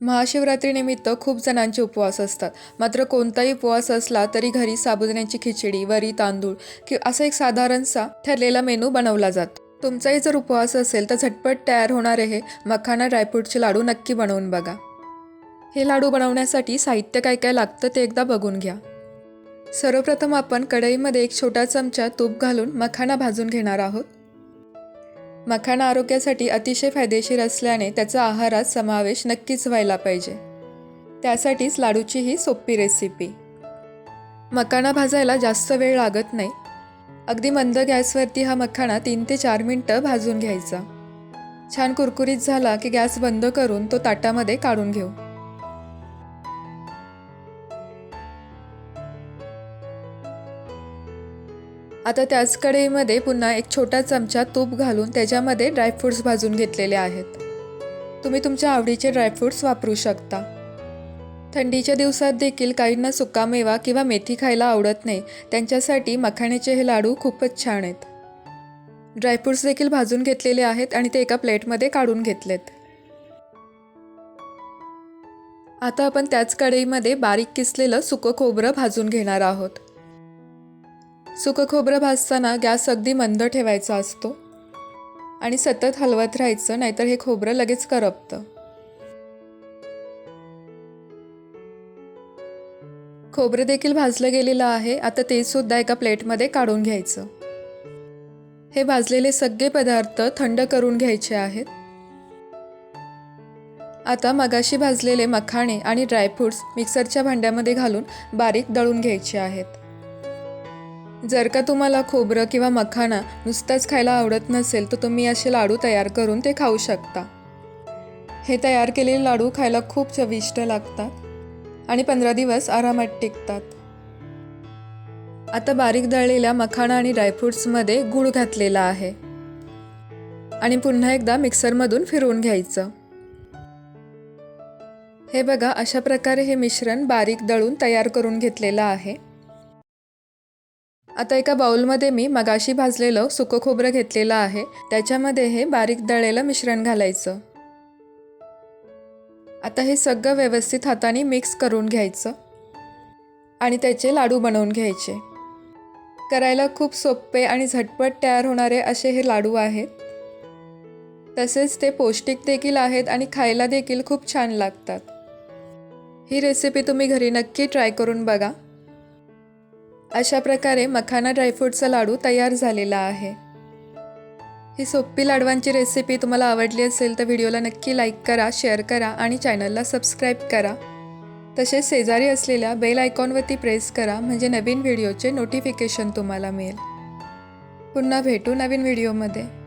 महाशिवरात्रीनिमित्त खूप जणांचे उपवास असतात. मात्र कोणताही उपवास असला तरी घरी साबुदाण्याची खिचडी वरी तांदूळ कि असा एक साधारणसा ठरलेला मेनू बनवला जातो. तुमचाही जर उपवास असेल तर झटपट तयार होणारे हे मखाना ड्रायफ्रूटचे लाडू नक्की बनवून बघा. हे लाडू बनवण्यासाठी साहित्य काय काय लागतं ते एकदा बघून घ्या. सर्वप्रथम आपण कढईमध्ये एक छोटा चमचा तूप घालून मखाना भाजून घेणार आहोत. मखाना आरोग्यासाठी अतिशय फायदेशीर असल्याने त्याचा आहारात समावेश नक्कीच व्हायला पाहिजे. त्यासाठीच लाडूची ही सोपी रेसिपी मखाना भाजायला जास्त वेळ लागत नाही. अगदी मंद गॅसवरती हा मखाना तीन ते चार मिनटं भाजून घ्यायचा. छान कुरकुरीत झाला की गॅस बंद करून तो ताटामध्ये काढून घेऊ. आता त्याच कढईमध्ये पुन्हा एक छोटा चमचा तूप घालून त्याच्यामध्ये ड्रायफ्रूट्स भाजून घेतलेले आहेत. तुम्ही तुमच्या आवडीचे ड्रायफ्रूट्स वापरू शकता. थंडीच्या दिवसात देखील काहींना सुकामेवा किंवा मेथी खायला आवडत नाही त्यांच्यासाठी मखाण्याचे हे लाडू खूपच छान आहेत. ड्रायफ्रूट्स देखील भाजून घेतलेले आहेत आणि ते एका प्लेटमध्ये काढून घेतलेत. आता आपण त्याच कढईमध्ये बारीक किसलेलं सुकं खोबरं भाजून घेणार आहोत. सुकं खोबरं भाजताना गॅस अगदी मंद ठेवायचा असतो आणि सतत हलवत राहायचं नाहीतर हे खोबरं लगेच करपतं. खोबरं देखील भाजलं गेलेलं आहे. आता ते सुद्धा एका प्लेटमध्ये काढून घ्यायचं. हे भाजलेले सगळे पदार्थ थंड करून घ्यायचे आहेत. आता मगाशी भाजलेले मखाणे आणि ड्रायफ्रूट्स मिक्सरच्या भांड्यामध्ये घालून बारीक दळून घ्यायचे आहेत. जर का तुम्हाला खोबरं किंवा मखाना नुसताच खायला आवडत नसेल तर तुम्ही असे लाडू तयार करून ते खाऊ शकता. हे तयार केलेले लाडू खायला खूप चविष्ट लागतात आणि पंधरा दिवस आरामात टिकतात. आता बारीक दळलेल्या मखाना आणि ड्रायफ्रूट्समध्ये गूळ घातलेला आहे. आणि पुन्हा एकदा मिक्सरमधून फिरवून घ्यायचं. हे बघा अशा प्रकारे हे मिश्रण बारीक दळून तयार करून घेतलेलं आहे. आता एका बाउलमध्ये मी मगाशी भाजलेलं सुकं खोबरं घेतलेलं आहे. त्याच्यामध्ये हे बारीक दळलेलं मिश्रण घालायचं. आता हे सगळं व्यवस्थित हाताने मिक्स करून घ्यायचं. आणि त्याचे लाडू बनवून घ्यायचे. करायला खूप सोपे आणि झटपट तयार होणारे असे हे लाडू आहेत. तसेच ते पौष्टिक देखील आहेत आणि खायला देखील खूप छान लागतात. ही रेसिपी तुम्ही घरी नक्की ट्राय करून बघा. अशा प्रकारे मखाना ड्रायफ्रूटचा लाडू तयार झालेला आहे. ही सोपी लाडवांची रेसिपी तुम्हाला आवडली असेल तर व्हिडिओला नक्की लाईक करा शेअर करा आणि चॅनलला सबस्क्राईब करा. तसेच शेजारी असलेल्या बेल आयकॉनवरती प्रेस करा म्हणजे नवीन व्हिडिओचे नोटिफिकेशन तुम्हाला मिळेल. पुन्हा भेटू नवीन व्हिडिओमध्ये